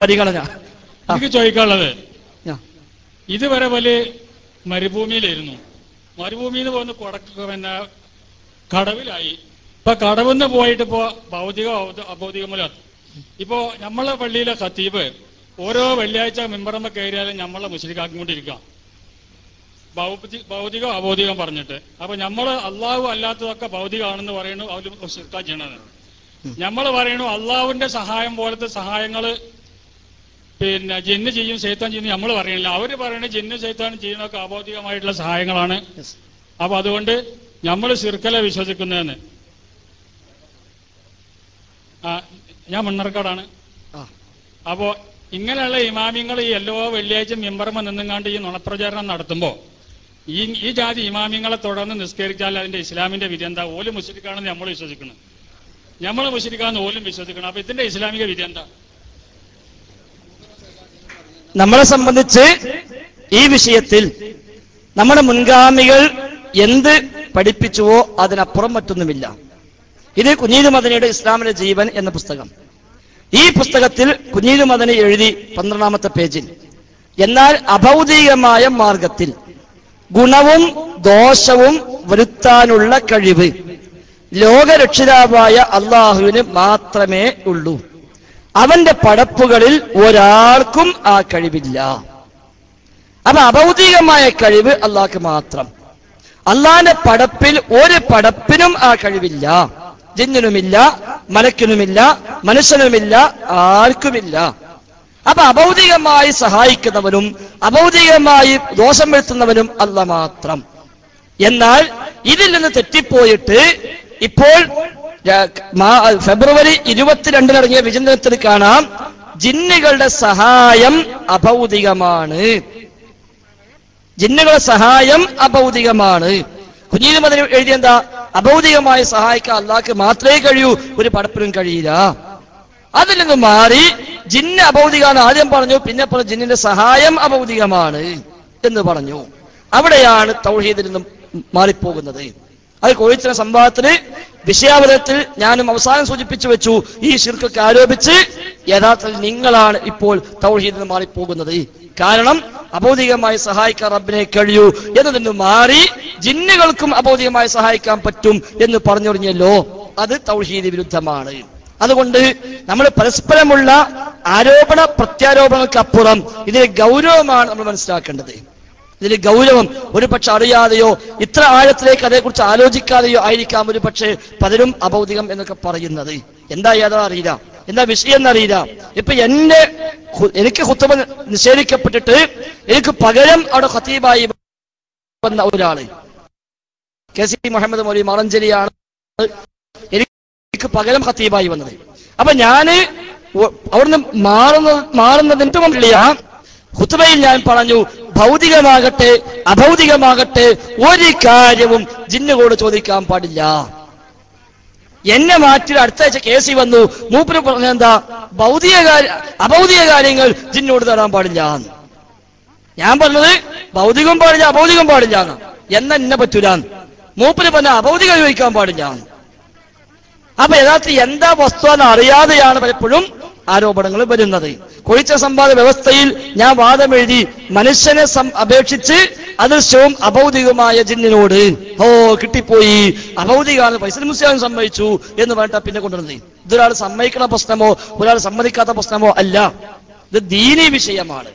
പരിഗണന. എനിക്ക് ചോദിക്കാനുള്ളത്. ഇതുവരെ വലിയ മരുഭൂമിയിലായിരുന്നു. മരുഭൂമിയിൽ പോകുന്ന കൊടക്ക് പിന്നെ കടവിലായി. ഇപ്പൊ കടവിന്ന് പോയിട്ട് ഇപ്പോ ഭൗതിക അഭൗതികമൂല ഇപ്പോ നമ്മളെ പള്ളിയിലെ ഖത്തീബ് ഓരോ വെള്ളിയാഴ്ച മെമ്പറമ്മ കയറിയാലും നമ്മളെ മുസ്ലിക്കാക്കിക്കൊണ്ടിരിക്കാം ഭൗതി- ഭൗതികം അഭൗതികം പറഞ്ഞിട്ട്. അപ്പൊ നമ്മൾ അള്ളാഹു അല്ലാത്തതൊക്കെ ഭൗതികമാണെന്ന് പറയുന്നു അവർ ശിർക്കാ ചെയ്യണത്. നമ്മൾ പറയണു അള്ളാഹുവിന്റെ സഹായം പോലത്തെ സഹായങ്ങൾ പിന്നെ ജിന്ന് ചെയ്യും ശൈത്താൻ ചെയ്യുന്നു നമ്മൾ പറയണില്ല. അവർ പറയുന്നത് ജിന്ന് ശൈത്താൻ ചെയ്യുന്നതൊക്കെ അഭൗതികമായിട്ടുള്ള സഹായങ്ങളാണ്. അപ്പൊ അതുകൊണ്ട് നമ്മൾ ശിർക്കലെ വിശ്വസിക്കുന്നതെന്ന്. ആ ഞാൻ മണ്ണർക്കാടാണ്. അപ്പോ ഇങ്ങനെയുള്ള ഇമാമിങ്ങൾ ഈ എല്ലോ വെള്ളിയാഴ്ച മെമ്പർമ നിന്നുങ്ങാണ്ട് ഈ നുണപ്രചാരണം നടത്തുമ്പോ ഈ ഈ ജാതി ഇമാമിങ്ങളെ തുടർന്ന് നിസ്കരിച്ചാൽ അതിന്റെ ഇസ്ലാമിന്റെ വിധി എന്താ? ഓൽ മുസ്ലിക്കാണെന്ന് നമ്മൾ വിശ്വസിക്കണം. നമ്മൾ മുസ്ലിക്കാന്ന് ഓലും വിശ്വസിക്കണം. അപ്പൊ ഇതിന്റെ ഇസ്ലാമിക വിധി എന്താ? നമ്മളെ സംബന്ധിച്ച് ഈ വിഷയത്തിൽ നമ്മുടെ മുൻഗാമികൾ എന്ത് പഠിപ്പിച്ചുവോ അതിനപ്പുറം മറ്റൊന്നുമില്ല. ഇത് കുഞ്ഞീത് മദനിയുടെ ഇസ്ലാമിലെ ജീവൻ എന്ന പുസ്തകം. ഈ പുസ്തകത്തിൽ കുഞ്ഞീത് മദനി എഴുതി പന്ത്രണ്ടാമത്തെ പേജിൽ. എന്നാൽ അഭൗതികമായ മാർഗത്തിൽ ഗുണവും ദോഷവും വരുത്താനുള്ള കഴിവ് ലോകരക്ഷിതാവായ അള്ളാഹുവിന് മാത്രമേ ഉള്ളൂ. അവന്റെ പടപ്പുകളിൽ ഒരാൾക്കും ആ കഴിവില്ല. അപ്പൊ അഭൗതികമായ കഴിവ് അള്ളാഹ്ക്ക് മാത്രം. അള്ളാന്റെ പടപ്പിൽ ഒരു പടപ്പിനും ആ കഴിവില്ല. ജിന്നിനുമില്ല മലക്കിനുമില്ല മനുഷ്യനുമില്ല ആർക്കുമില്ല. അപ്പൊ അഭൗതികമായി സഹായിക്കുന്നവനും അഭൗതികമായി ദോഷം വരുത്തുന്നവനും അല്ല മാത്രം. എന്നാൽ ഇതിൽ നിന്ന് തെറ്റിപ്പോയിട്ട് ഇപ്പോൾ ഫെബ്രുവരി ഇരുപത്തിരണ്ടിനിറങ്ങിയ വിചിന്തനത്തിൽ കാണാം ജിന്നുകളുടെ സഹായം അഭൗതികമാണ്. ജിന്നുകളുടെ സഹായം അഭൗതികമാണ്. കുഞ്ഞീത് അതിന് എഴുതിയെന്താ അഭൗതികമായി സഹായിക്കാൻ അള്ളാഹ്ക്ക് മാത്രമേ കഴിയൂ ഒരു പടപ്പിനും കഴിയില്ല. അതിൽ നിന്ന് മാറി ജിന്ന് അഭൗതികാന്ന് ആദ്യം പറഞ്ഞു പിന്നെ പറഞ്ഞു ജിന്നിന്റെ സഹായം അഭൗതികമാണ് എന്ന് പറഞ്ഞു. അവിടെയാണ് തൗഹീദിൽ നിന്നും മാറിപ്പോകുന്നത്. അത് കോഴിച്ചിന സംവാദത്തിന് വിഷയാവതത്തിൽ ഞാനും അവസാനം സൂചിപ്പിച്ചു വെച്ചു. ഈ ശിർക്കൊക്കെ ആരോപിച്ച് യഥാർത്ഥത്തിൽ നിങ്ങളാണ് ഇപ്പോൾ തൗഹീദിൽ മാറിപ്പോകുന്നത്. കാരണം അബൗദികമായി സഹായിക്കാൻ റബ്ബിനെ കഴിയൂ എന്നതിന് മാറി ജിന്നുകൾക്കും അബൗദികമായി സഹായിക്കാൻ പറ്റും എന്ന് പറഞ്ഞൊറിഞ്ഞല്ലോ. അത് തൗഹീദ് വിരുദ്ധമാണ്. അതുകൊണ്ട് നമ്മൾ പരസ്പരമുള്ള ആരോപണ പ്രത്യാരോപണങ്ങൾക്കപ്പുറം ഇതിലെ ഗൗരവമാണ് നമ്മൾ മനസ്സിലാക്കേണ്ടത്. ഇതിൽ ഗൗരവം ഒരു പക്ഷെ അറിയാതെയോ ഇത്ര ആഴത്തിലേക്ക് അതേക്കുറിച്ച് ആലോചിക്കാതെയോ ആയിരിക്കാം ഒരു പക്ഷേ പലരും അബൗദികം എന്നൊക്കെ പറയുന്നത്. എന്താ ഏതാ അറിയില്ല. എന്താ വിഷയം എന്നറിയില്ല. ഇപ്പൊ എന്റെ എനിക്ക് ഹുത്തബ നിഷേധിക്കപ്പെട്ടിട്ട് എനിക്ക് പകരം അവിടെ ഖത്തീബായി വന്ന ഒരാൾ. കെ സി മുഹമ്മദ് മൊലി മറഞ്ചേരിയാണ് എനിക്ക് പകരം ഖത്തീബായി വന്നത്. അപ്പൊ ഞാൻ അവിടുന്ന് മാറുന്ന മാറുന്നതിന് മുമ്പില്ല ഹുത്തുബയിൽ ഞാൻ പറഞ്ഞു ഭൗതികമാകട്ടെ അഭൗതികമാകട്ടെ ഒരു കാര്യവും ജിന്നുകോട് ചോദിക്കാൻ പാടില്ല. എന്നെ മാറ്റി അടുത്ത ആഴ്ച കേസി വന്നു. മൂപ്പര് പറഞ്ഞ എന്താ? ഭൗതിക അഭൗതിക കാര്യങ്ങൾ ജിന്നോട് തരാൻ പാടില്ല. എന്ന്. ഞാൻ പറഞ്ഞത് ഭൗതികം പാടില്ല അഭൗതികം പാടില്ല. എന്ന് എന്നാ പറ്റൂല. മൂപ്പര് പറഞ്ഞ അഭൗതികം ചോദിക്കാൻ പാടില്ല. അപ്പൊ യഥാർത്ഥത്തിൽ എന്താ വസ്തു എന്ന് അറിയാതെയാണ് പലപ്പോഴും ആരോപണങ്ങൾ വരുന്നത്. കൊഴിച്ച സമ്പാദ വ്യവസ്ഥയിൽ ഞാൻ വാദമെഴുതി മനുഷ്യനെ അപേക്ഷിച്ച് അദൃശ്യവും അഭൗതികമായ ജിന്നിനോട് ഓ കിട്ടിപ്പോയി. അഭൗതികമാണ് പൈസ മുസ്ലിം സമ്മതിച്ചു എന്ന് പറഞ്ഞിട്ട് പിന്നെ കൊണ്ടുവന്നത്. ഇതൊരാൾ സമ്മതിക്കണ പ്രശ്നമോ ഒരാൾ സമ്മതിക്കാത്ത പ്രശ്നമോ അല്ല. ഇത് ദീനി വിഷയമാണ്.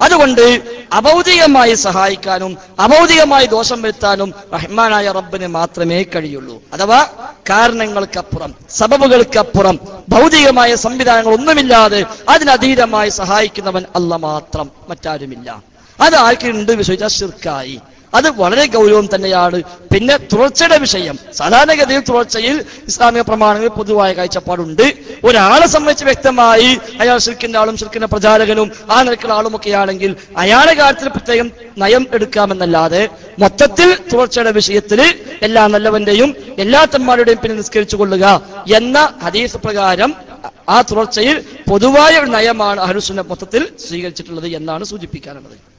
അതുകൊണ്ട് അഭൗതികമായി സഹായിക്കാനും അഭൗതികമായി ദോഷം വരുത്താനും റഹ്മാനായ റബ്ബിന് മാത്രമേ കഴിയുള്ളൂ. അഥവാ കാരണങ്ങൾക്കപ്പുറം സബബുകൾക്കപ്പുറം ഭൗതികമായ സംവിധാനങ്ങൾ ഒന്നുമില്ലാതെ അതിനതീതമായി സഹായിക്കുന്നവൻ അല്ല മാത്രം മറ്റാരുമില്ല. അത് ആർക്കുണ്ട് വിശ്വസിച്ചാൽ ശിർക്കായി. അത് വളരെ ഗൗരവം തന്നെയാണ്. പിന്നെ തുടർച്ചയുടെ വിഷയം. സാധാരണഗതിയിൽ തുടർച്ചയിൽ ഇസ്ലാമിക പ്രമാണങ്ങളിൽ പൊതുവായ കാഴ്ചപ്പാടുണ്ട്. ഒരാളെ സംബന്ധിച്ച് വ്യക്തമായി അയാൾ ശിർക്കിന്റെ ആളും ശിർക്കിന്റെ പ്രചാരകനും ആ നിരക്കുള്ള ആളുമൊക്കെ ആണെങ്കിൽ അയാളുടെ കാര്യത്തിൽ പ്രത്യേകം നയം എടുക്കാമെന്നല്ലാതെ മൊത്തത്തിൽ തുടർച്ചയുടെ വിഷയത്തിൽ എല്ലാ നല്ലവന്റെയും എല്ലാ തന്മാരുടെയും പിന്നെ നിസ്കരിച്ചു കൊള്ളുക എന്ന ഹദീസ് പ്രകാരം ആ തുടർച്ചയിൽ പൊതുവായ ഒരു നയമാണ് അഹലുസുന്ന മൊത്തത്തിൽ സ്വീകരിച്ചിട്ടുള്ളത് എന്നാണ് സൂചിപ്പിക്കാനുള്ളത്.